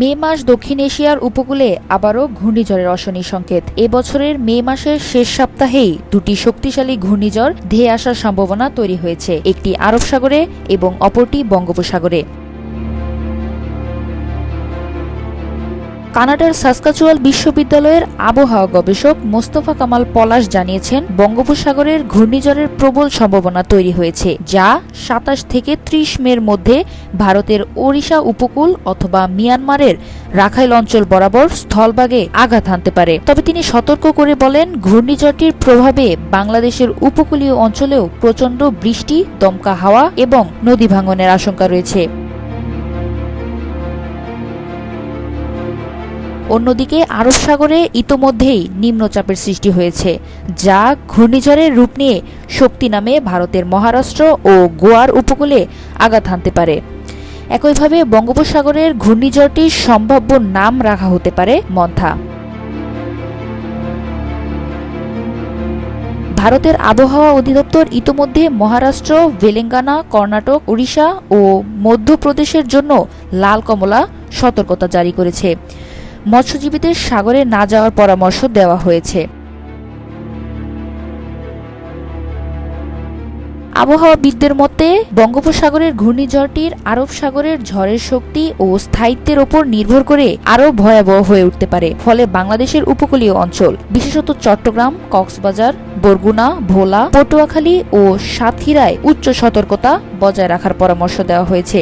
মে মাস দক্ষিণ এশিয়ার উপকূলে আবারও ঘূর্ণিঝড়ের অশনি সংকেত। এবছরের মে মাসের শেষ সপ্তাহেই দুটি শক্তিশালী ঘূর্ণিঝড় ধেয়ে আসার সম্ভাবনা তৈরি হয়েছে, একটি আরব সাগরে এবং অপরটি বঙ্গোপসাগরে। কানাডার সাসকাচুয়াল বিশ্ববিদ্যালয়ের আবহাওয়া গবেষক মোস্তফা কামাল পলাশ জানিয়েছেন, বঙ্গোপসাগরের ঘূর্ণিঝড়ের প্রবল সম্ভাবনা তৈরি হয়েছে, যা সাতাশ থেকে ত্রিশ মের মধ্যে ভারতের ওড়িশা উপকূল অথবা মিয়ানমারের রাখাইল অঞ্চল বরাবর স্থলভাগে আঘাত হানতে পারে। তবে তিনি সতর্ক করে বলেন, ঘূর্ণিঝড়টির প্রভাবে বাংলাদেশের উপকূলীয় অঞ্চলেও প্রচণ্ড বৃষ্টি, দমকা হাওয়া এবং নদী ভাঙনের আশঙ্কা রয়েছে। অন্যদিকে আরব সাগরে ইতোমধ্যেই নিম্নচাপের সৃষ্টি হয়েছে, যা ঘূর্ণিঝড়ের রূপ নিয়ে শক্তি নামে ভারতের মহারাষ্ট্র ও গোয়ার উপকূলে আঘাত হানতে পারে। একইভাবে বঙ্গোপসাগরের ঘূর্ণিঝড়টির সম্ভাব্য নাম রাখা হতে পারে মন্থা। ভারতের আবহাওয়া অধিদপ্তর ইতোমধ্যে মহারাষ্ট্র, তেলেঙ্গানা, কর্ণাটক, ওড়িশা ও মধ্যপ্রদেশের জন্য লাল কমলা সতর্কতা জারি করেছে। মৎস্যজীবীদের সাগরে না যাওয়ার পরামর্শ দেওয়া হয়েছে। আবহাওয়াবিদদের মতে, বঙ্গোপসাগরের ঘূর্ণিঝড়টির আরব সাগরের ঝড়ের শক্তি ও স্থায়িত্বের ওপর নির্ভর করে আরও ভয়াবহ হয়ে উঠতে পারে। ফলে বাংলাদেশের উপকূলীয় অঞ্চল, বিশেষত চট্টগ্রাম, কক্সবাজার, বরগুনা, ভোলা, পটুয়াখালী ও সাতক্ষীরায় উচ্চ সতর্কতা বজায় রাখার পরামর্শ দেওয়া হয়েছে।